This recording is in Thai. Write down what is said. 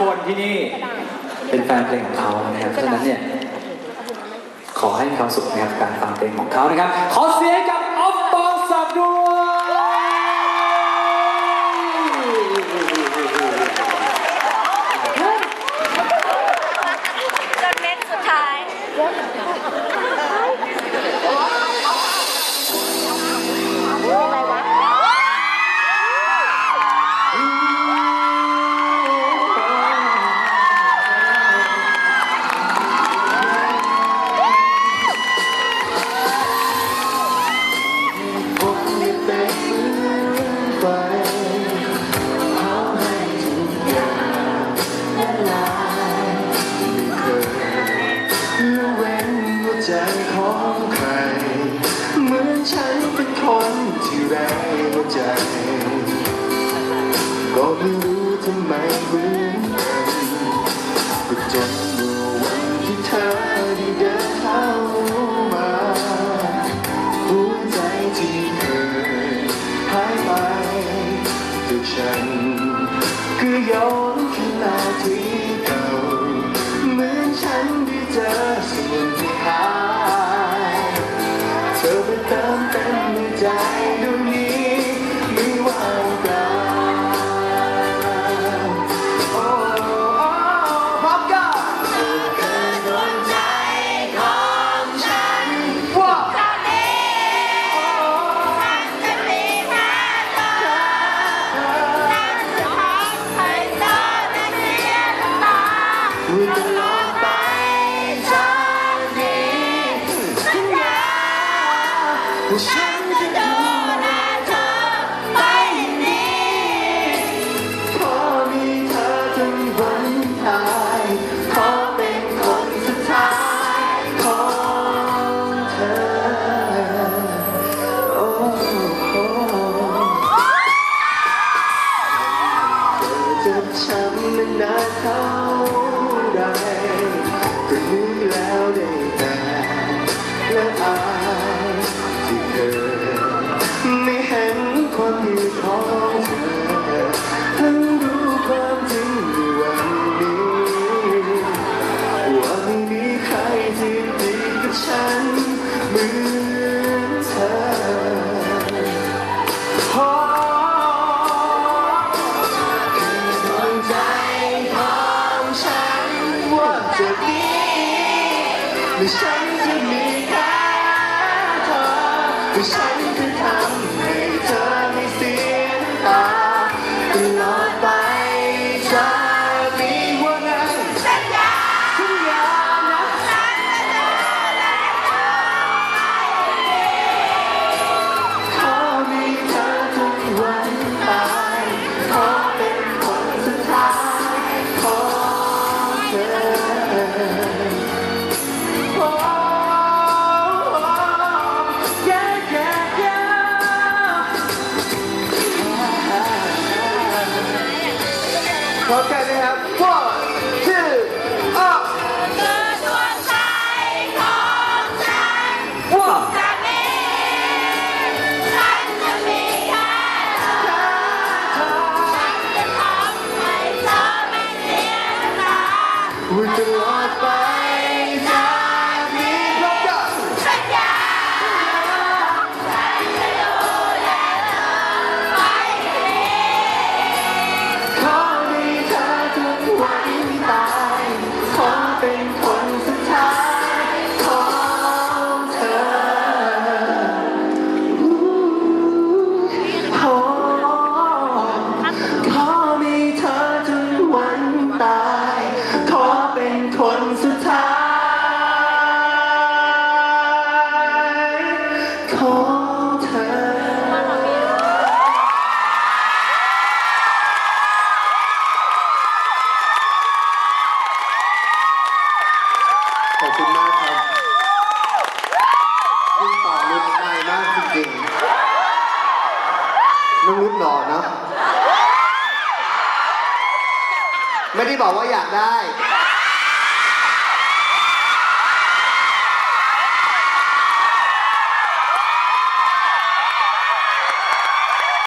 คนที่นี่เป็นแฟนเพลงของเขานะครับเพราะฉะนั้นเนี่ยขอให้มีความสุขนะครับการฟังเพลงของเขานะครับ ขอเสียงให้กับออฟปองศักดิ์ด้วยจนเม็ดสุดท้าย ก็ไม่รู้ทำไมเหมือนกันก็จนเมื่อวันที่เธอได้เดินเข้ามาหัวใจที่เคยหายไปจากฉันก็ย้อนคืนมาที่เก่าเหมือนฉันได้เจอส่วนที่หายเธอไปเติมเต็มในใจดวงนี้ ฉันจะดูดูแลเธอไปอย่างนี้ขอมีเธอจนวันตายขอเป็นคนสุดท้ายของเธอโอ้โหเธอจะช้ำมันนานเท่าไรก็นึกแล้วได้ และฉันจะมีแค่เธอ yeah พร้ น้องรุดหล่อเนาะไม่ได้บอกว่าอยากได้